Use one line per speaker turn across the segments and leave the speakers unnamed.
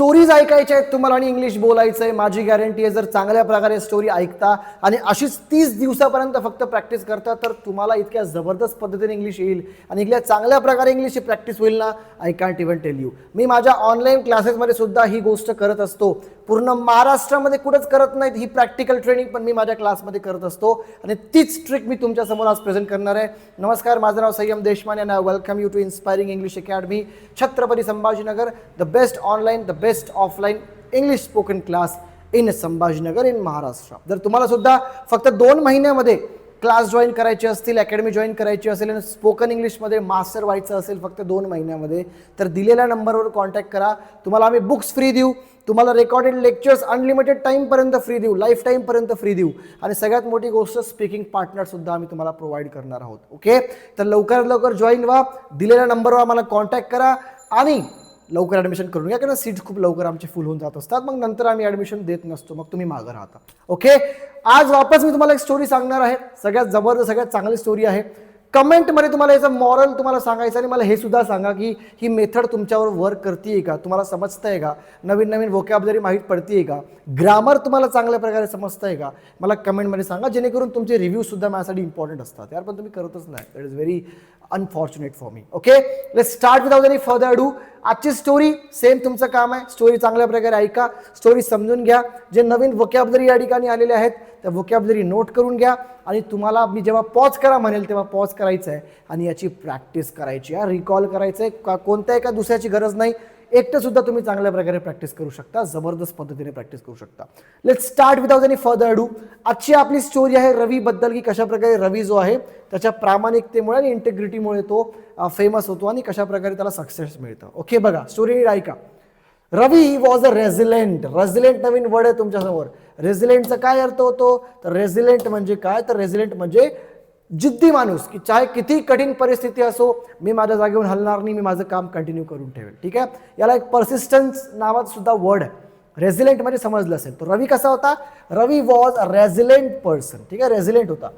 Stories ऐकायच्या आहेत तुम्हाला आणि इंग्लिश बोलायचं आहे माझी गॅरंटी आहे जर चांगल्या प्रकारे स्टोरी ऐकता आणि अशीच तीस दिवसापर्यंत फक्त प्रॅक्टिस करता तर तुम्हाला इतक्या जबरदस्त पद्धतीने इंग्लिश येईल आणि इतक्या चांगल्या प्रकारे इंग्लिशची प्रॅक्टिस होईल ना I can't even tell you मी माझ्या ऑनलाईन क्लासेसमध्ये सुद्धा ही गोष्ट करत असतो. पूर्ण महाराष्ट्रामध्ये कुठंच करत नाहीत ही प्रॅक्टिकल ट्रेनिंग पण मी माझ्या क्लासमध्ये करत असतो. आणि तीच ट्रिक मी तुमच्यासमोर आज प्रेझेंट करणार आहे. नमस्कार माझं नाव Sanyam Deshmane I welcome you to inspiring English academy Chhatrapati Sambhajinagar the best online the best offline English spoken class in Sambhajinagar in Maharashtra जर तुम्हाला सुद्धा फक्त दोन महिन्यामध्ये क्लास जॉईन करायचे असतील अकॅडमी जॉईन करायची असेल आणि स्पोकन इंग्लिशमध्ये मास्टर व्हायचं असेल फक्त दोन महिन्यामध्ये तर दिलेल्या नंबरवर कॉन्टॅक्ट करा. तुम्हाला आम्ही बुक्स फ्री देऊ. तुम्हाला रेकॉर्डेड लेक्चर्स अनलिमिटेड टाईमपर्यंत फ्री देऊ लाईफ टाईमपर्यंत फ्री देऊ. आणि सगळ्यात मोठी गोष्ट स्पीकिंग पार्टनरसुद्धा आम्ही तुम्हाला प्रोव्हाइड करणार आहोत. ओके तर लवकरात लवकर जॉईन व्हा. दिलेल्या नंबरवर आम्हाला कॉन्टॅक्ट करा. आणि लवकर ॲडमिशन करून घ्या कारण सीट्स खूप लवकर आमचे फुल होऊन जात असतात. मग नंतर आम्ही ॲडमिशन देत नसतो मग तुम्ही मागं राहता. ओके आज वापस मी तुम्हाला एक स्टोरी सांगणार आहे. सगळ्यात जबरदस्त सगळ्यात चांगली स्टोरी आहे. कमेंटमध्ये तुम्हाला याचं मॉरल तुम्हाला सांगायचं आणि मला हे सुद्धा सांगा की ही मेथड तुमच्यावर वर्क करते का? तुम्हाला समजतंय का? नवीन नवीन वोकॅबलरी माहीत पडते का? ग्रामर तुम्हाला चांगल्या प्रकारे समजतंय का? मला कमेंटमध्ये सांगा जेणेकरून तुमचे रिव्ह्यूसुद्धा माझ्यासाठी इम्पॉर्टंट असतात. यार पण तुम्ही करतच नाही. That is very unfortunate for me okay let start without any further ado आजची स्टोरी सेम तुमचं काम आहे. स्टोरी चांगल्या प्रकारे ऐका. स्टोरी समजून घ्या. जे नवीन वोकॅबलरी या ठिकाणी आलेले आहेत त्या वोकॅबलरी नोट करून घ्या. आणि तुम्हाला मी जेव्हा पॉज करा म्हणेल तेव्हा पॉज करायचं आहे आणि याची प्रॅक्टिस करायची. आहे रिकॉल करायचं आहे का कोणत्या एका दुसऱ्याची गरज नाही? एकटं सुद्धा तुम्ही चांगल्या प्रकारे प्रॅक्टिस करू शकता जबरदस्त पद्धतीने प्रॅक्टिस करू शकता. Let start without any further ado आजची आपली स्टोरी आहे रवीबद्दल की कशाप्रकारे रवी जो आहे त्याच्या प्रामाणिकतेमुळे आणि इंटेग्रिटीमुळे तो फेमस होतो आणि कशाप्रकारे त्याला सक्सेस मिळतं. ओके बघा स्टोरी ऐका. रवी वॉज अ रेझिलेंट रेझिलेंट नवीन वर्ड आहे तुमच्यासमोर. रेझिलेंटचा काय अर्थ होतो? तर रेझिलेंट म्हणजे काय? तर रेझिलेंट म्हणजे जिद्दी माणूस की चाहे किती कठीण परिस्थिती असो मी माझ्या जागेवरून हलणार नाही मी माझं काम कंटिन्यू करून ठेवेल. ठीक आहे? याला एक परसिस्टन्स नावाचा सुद्धा वर्ड आहे. रेझिलेंट म्हणजे समजलं असेल. तर रवी कसा होता? रवी वॉज अ रेझिलेंट पर्सन ठीक आहे? रेझिलेंट होता.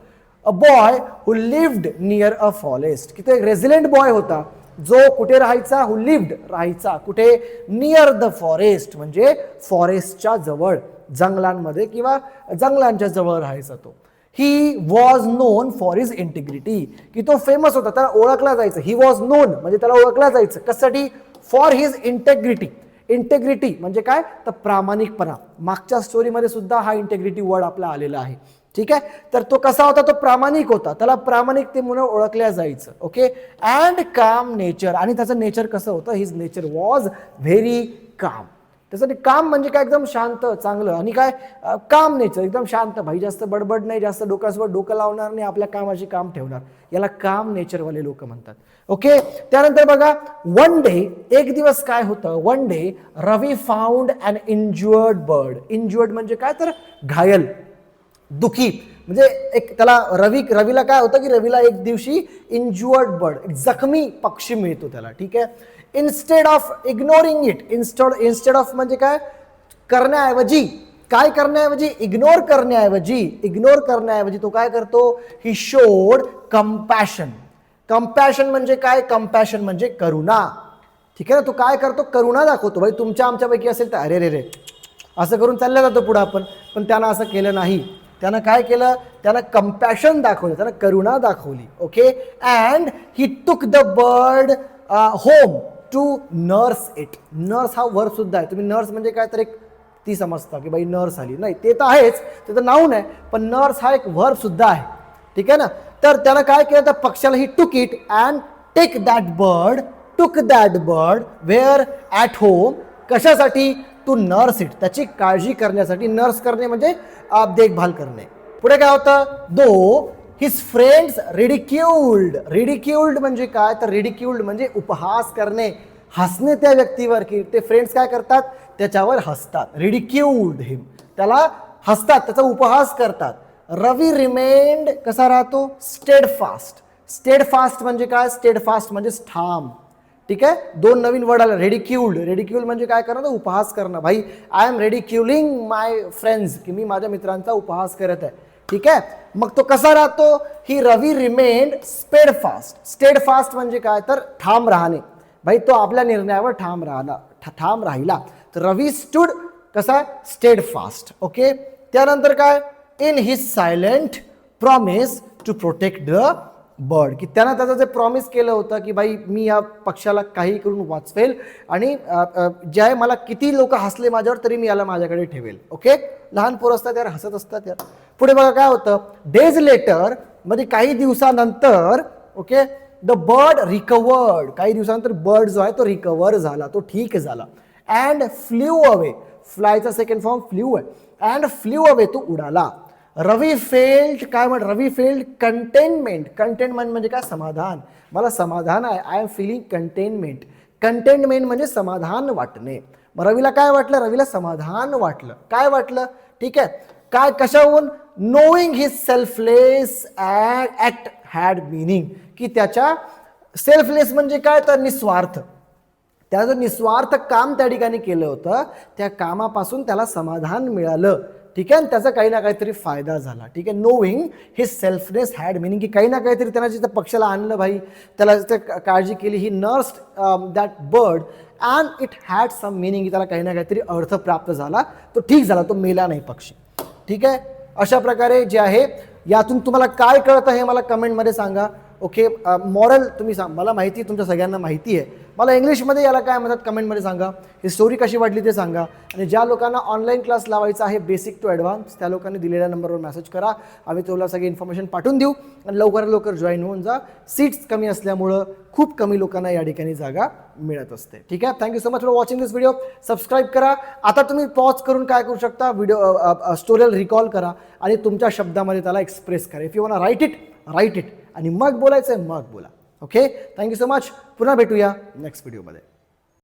A boy who lived near a forest की तो एक रेझिलेंट बॉय होता? जो कुठे राहायचा? हु लिव्ड राहायचा. कुठे? नियर द फॉरेस्ट म्हणजे फॉरेस्टच्या जवळ जंगलांमध्ये किंवा जंगलांच्या जवळ राहायचा तो. He was known for his integrity की तो फेमस होता त्याला ओळखला जायचं. ही वॉज नोन म्हणजे त्याला ओळखला जायचं. कशासाठी? फॉर हिज इंटेग्रिटी इंटेग्रिटी म्हणजे काय? तर प्रामाणिकपणा. मागच्या स्टोरीमध्ये सुद्धा हा इंटेग्रिटी वर्ड आपला आलेला आहे. ठीक आहे? तर तो कसा होता? तो प्रामाणिक होता. त्याला प्रामाणिकतेमुळे ओळखल्या जायचं. ओके अँड काम नेचर आणि त्याचं नेचर कसं होतं? हिज नेचर वॉज व्हेरी काम त्यासाठी काम म्हणजे काय? एकदम शांत चांगलं. आणि काय? काम नेचर एकदम शांत. भाई जास्त बडबड नाही जास्त डोक्यासोबत डोकं लावणार नाही आपल्या कामाशी काम ठेवणार. याला काम नेचरवाले लोक म्हणतात. ओके? त्यानंतर बघा वन डे एक दिवस काय होतं? One day Ravi found an injured bird injured म्हणजे काय? तर घायल. दुखी. म्हणजे एक त्याला रवी रवीला काय होतं की रवीला एक दिवशी इंज्युअर्ड बर्ड एक जखमी पक्षी मिळतो त्याला ठीक आहे? Instead of ignoring it instead instead of म्हणजे काय? करण्याऐवजी काय करण्याऐवजी? इग्नोर करण्याऐवजी इग्नोर करण्याऐवजी तो काय करतो? ही शोड कम्पॅशन कम्पॅशन म्हणजे काय? कम्पॅशन म्हणजे करुणा. ठीक आहे ना? तो काय करतो? करुणा दाखवतो. भाई तुमच्या आमच्यापैकी असेल तर अरे रे रे असं करून चाललं जातो पुढं आपण. पण त्यानं असं केलं नाही. त्यानं काय केलं? त्यानं कम्पॅशन दाखवलं त्यानं करुणा दाखवली okay and he took the bird home to nurse it nurse हा वर्ड सुद्धा आहे. तुम्ही नर्स म्हणजे काय? तर एक ती समजता की बाई नर्स आली. नाही ते तर आहेच ते तर नाऊन आहे पण नर्स हा एक वर्ब सुद्धा आहे. ठीक आहे ना? तर त्यानं काय केलं? त्या पक्षाला he took it and take that bird took that bird where at home कशासाठी? To nurse it. त्याची काळजी करण्यासाठी नर्स करणे म्हणजे देखभाल करणे. पुढे काय होतं? दो हिज फ्रेंड्स रिडिक्युल्ड रिडिक्युल्ड म्हणजे काय? तर रिडिक्युल्ड म्हणजे उपहास करणे. हसणे त्या व्यक्तीवर की ते फ्रेंड्स काय करतात? त्याच्यावर हसतात. रिडिक्युल्ड हिम त्याला हसतात त्याचा उपहास करतात. रवी रिमेंड कसा राहतो? स्टेड फास्ट स्टेड फास्ट म्हणजे काय? स्टेड फास्ट म्हणजे ठाम. ठीक आहे? दोन नवीन वर्ड आले. रेडिक्युल्ड रेडिक्युल म्हणजे काय करणं तर उपहास करणं भाई I am ridiculing my friends की मी माझ्या मित्रांचा उपहास करत आहे. ठीक आहे? मग तो कसा राहतो? He Ravi remained steadfast steadfast म्हणजे काय? तर ठाम राहणे. भाई तो आपल्या निर्णयावर ठाम राहला ठाम राहिला. तर रवी स्टूड कसा? स्टेड फास्ट ओके त्यानंतर काय? In his silent promise to protect the bird की त्यानं त्याचं जे प्रॉमिस केलं होतं की बाई मी या पक्षाला काही करून वाचवेल आणि जे आहे मला किती लोक हसले माझ्यावर तरी मी याला माझ्याकडे ठेवेल. ओके लहान पोरं असतात यार हसत असतात यार. पुढे बघा काय होतं. डेज लेटरमध्ये काही दिवसानंतर ओके द बर्ड रिकवर्ड काही दिवसानंतर बर्ड जो आहे तो रिकवर झाला तो ठीक झाला. अँड फ्ल्यू अवे फ्लायचा सेकंड फॉर्म फ्ल्यू आहे अँड फ्ल्यू अवे तो उडाला. रवी फेल्ड काय म्हण रवी फेल्ड कंटेनमेंट कंटेनमेंट म्हणजे काय? समाधान. मला समाधान आहे. I am feeling contentment contentment म्हणजे समाधान वाटणे. मग रवीला काय वाटलं? रवीला समाधान वाटलं. काय वाटलं? ठीक आहे. काय कशाहून? Knowing his selfless act had meaning की त्याच्या सेल्फलेस म्हणजे काय? तर निस्वार्थ. त्याचं निस्वार्थ काम त्या ठिकाणी केलं होतं. त्या कामापासून त्याला समाधान मिळालं. ठीक आहे? आणि त्याचा काही ना काहीतरी फायदा झाला. ठीक आहे? नोविंग हे सेल्फनेस हॅड मिनिंग की काही ना काहीतरी त्यांना जिथं पक्षाला आणलं भाई त्याला जिथं का- काळजी केली he nurse that bird and it had some meaning त्याला काही ना काहीतरी अर्थ प्राप्त झाला. तो ठीक झाला तो मेला नाही पक्षी. ठीक आहे? अशा प्रकारे जे आहे यातून तुम्हाला काय कळतं हे मला कमेंटमध्ये सांगा. ओके मॉरल uh, तुम्ही सांग मला माहिती तुमच्या सगळ्यांना माहिती आहे. मला इंग्लिशमध्ये याला काय म्हणतात? कमेंटमध्ये सांगा. ही स्टोरी कशी वाटली ते सांगा. आणि ज्या लोकांना ऑनलाईन क्लास लावायचा आहे बेसिक टू ॲडव्हान्स त्या लोकांनी दिलेल्या नंबरवर मेसेज करा. आम्ही तुला सगळी इन्फॉर्मेशन पाठवून देऊ. आणि लवकरात लवकर जॉईन होऊन जा. सीट्स कमी असल्यामुळं खूप कमी लोकांना या ठिकाणी जागा मिळत असते. ठीक आहे? Thank you so much for watching this video subscribe करा. आता तुम्ही पॉज करून काय करू शकता? व्हिडिओ स्टोरीला रिकॉल करा. आणि तुमच्या शब्दामध्ये त्याला एक्सप्रेस करा. If you want write it write it आणि मग बोलायचं आहे मग बोला. ओके थँक्यू सो मच पुन्हा भेटूया नेक्स्ट व्हिडिओमध्ये